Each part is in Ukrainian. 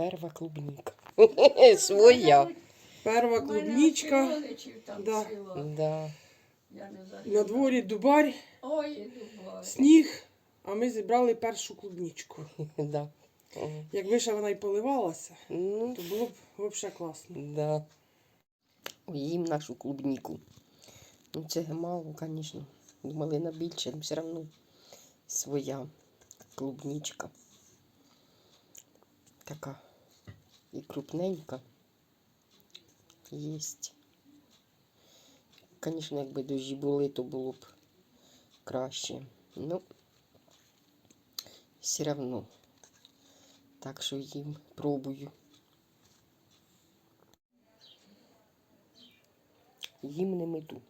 Перва клубніка. Своя. Перва там Да. Да. На дворі дубарь, Ой, Дубай. сніг, а ми зібрали першу клубничку. Да. Якби ще вона й поливалася, Ну, то було б взагалі класно. да. Ой, їм нашу клубніку. Ну, це мало, звісно. Думали на більше, але все одно своя клубничка. Така і крупненька. Єсть. Звісно, якби дощі були, то було б краще. Ну, все одно. Так що їм пробую. Їм не мету.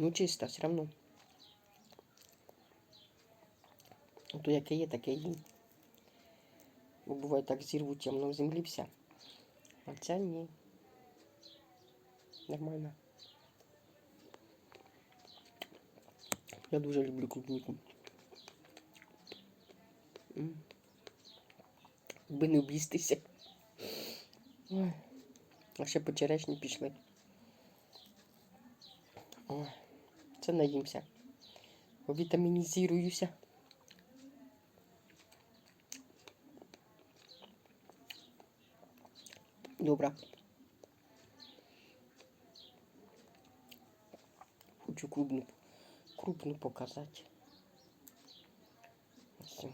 Ну, чисто, все равно. То яке є, таке їм. Бо буває так зірвуть, а воно в землі вся. А ця ні. Нормально. Я дуже люблю клубніку. Би не об'їстися. А ще по черешні пішли. Ой. Це наїмся. Вітамінізуюся. Добре. Хочу крупну, крупну показати. Ось. М.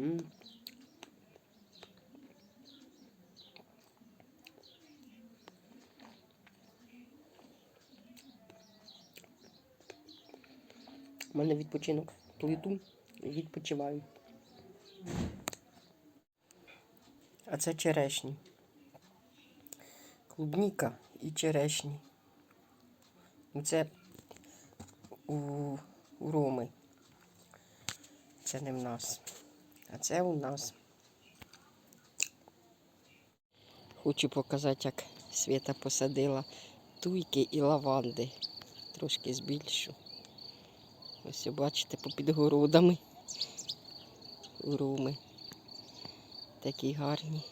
У мене відпочинок. Плиту і відпочиваю. А це черешні. Клубніка і черешні. Ну, Це у, у Роми. Це не в нас. А це у нас. Хочу показати, як Свята посадила туйки і лаванди. Трошки збільшу. Ось бачите, попід городами. Уруми. Такі гарні.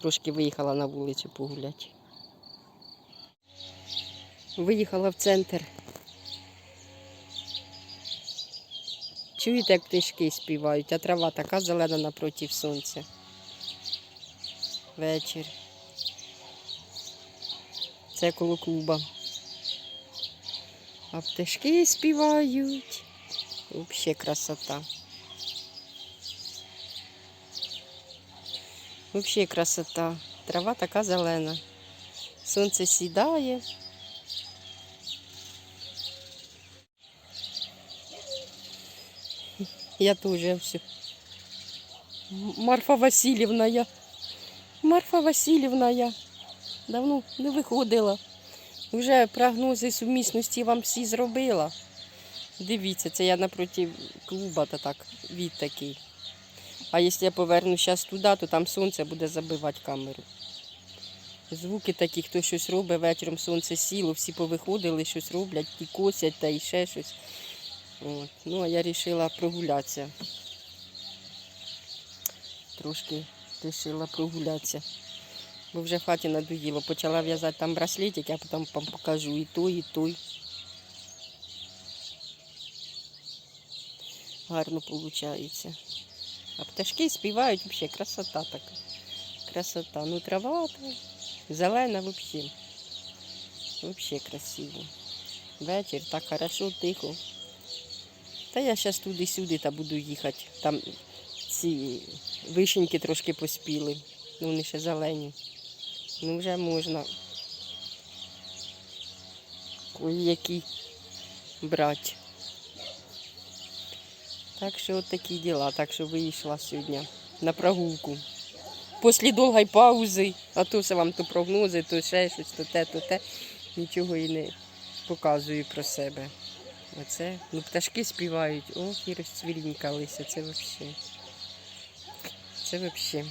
Трошки виїхала на вулицю погуляти. Виїхала в центр. Чуєте, як птички співають, а трава така зелена напроти сонця. Вечір. Це коло клуба. А пташки співають. Взагалі красота. Взагалі красота. Трава така зелена. Сонце сідає. Я теж все. Марфа Васильівна я. Марфа Васильівна я. Давно не виходила. Вже прогнози сумісності вам всі зробила. Дивіться, це я напроти клуба, то так, від такий. А якщо я поверну зараз туди, то там сонце буде забивати камеру. Звуки такі, хто щось робить, вечором сонце сіло, всі повиходили, щось роблять, ті косять та і ще щось. От. Ну, а я вирішила прогулятися. Трошки вирішила прогулятися. Бо вже в хаті надоїло. Почала в'язати там браслетик, я потім вам покажу і той, і той. Гарно виходить. А пташки співають взагалі красота така. Красота. Ну трава зелена взагалі. Взагалі красиво. Вечір, так хорошо, тихо. Та я зараз туди-сюди та буду їхати. Там ці вишеньки трошки поспіли. Ну, вони ще зелені. Ну, вже можна які брати. Так що от такі діла. Так що вийшла сьогодні на прогулку. Після довгої паузи, а то все вам то прогнози, то ще щось, то те, то те. Нічого і не показую про себе. Оце, ну пташки співають, ох, і розцвірінькалися, це взагалі. Це взагалі.